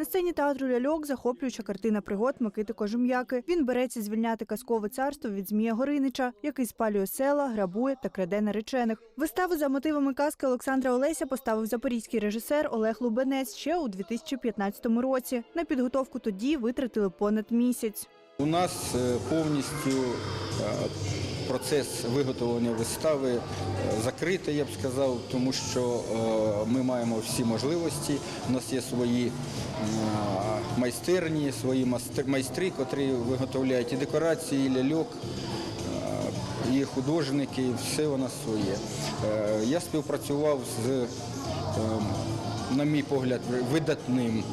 На сцені театру ляльок захоплююча картина пригод Микити Кожум'яки. Він береться звільняти казкове царство від Змія Горинича, який спалює села, грабує та краде наречених. Виставу за мотивами казки Олександра Олеся поставив запорізький режисер Олег Лубенець ще у 2015 році. На підготовку тоді витратили понад місяць. У нас е, повністю е, процес виготовлення вистави е, закритий, я б сказав, тому що е, ми маємо всі можливості. У нас є свої е, майстерні, свої майстри, котрі виготовляють і декорації, і ляльок. І художники, все у нас своє. Я співпрацював з, на мій погляд, видатним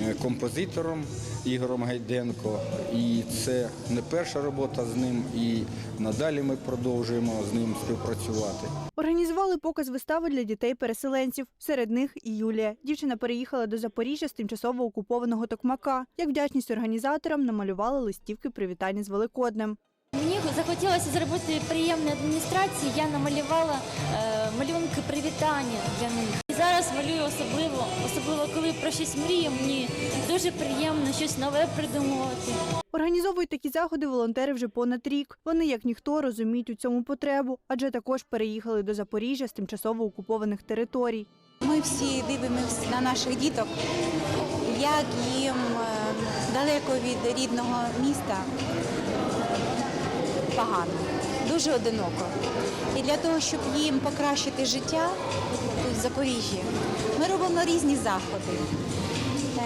е, композитором Ігорем Гайденко. І це не перша робота з ним, і надалі ми продовжуємо з ним співпрацювати. Організували показ вистави для дітей-переселенців. Серед них і Юлія. Дівчина переїхала до Запоріжжя з тимчасово окупованого Токмака. Як вдячність організаторам намалювали листівки привітання з Великоднем. Мені захотілося зробити приємне адміністрації. Я намалювала е, малюнки привітання для них. І зараз малюю особливо, особливо коли про щось мрію. Мені дуже приємно щось нове придумувати. Організовують такі заходи волонтери вже понад рік. Вони, як ніхто, розуміють у цьому потребу, адже також переїхали до Запоріжжя з тимчасово окупованих територій. Ми всі дивимося на наших діток, як їм е, далеко від рідного міста погано, дуже одиноко. І для того, щоб їм покращити життя тут в Запоріжжі, ми робимо різні заходи. Е,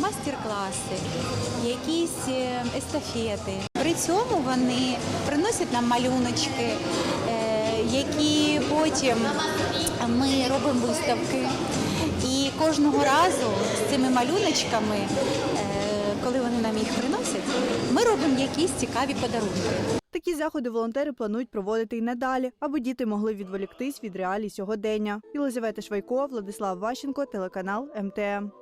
Мастер-класи, якісь е, естафети. При цьому вони приносять нам малюночки, е, які потім ми робимо виставки. І кожного разу з цими малюночками, коли вони нам їх приносять, ми робимо якісь цікаві подарунки. Такі заходи волонтери планують проводити й надалі, аби діти могли відволіктись від реалій сьогодення. Єлизавета Швайко, Владислав Ващенко, телеканал МТМ.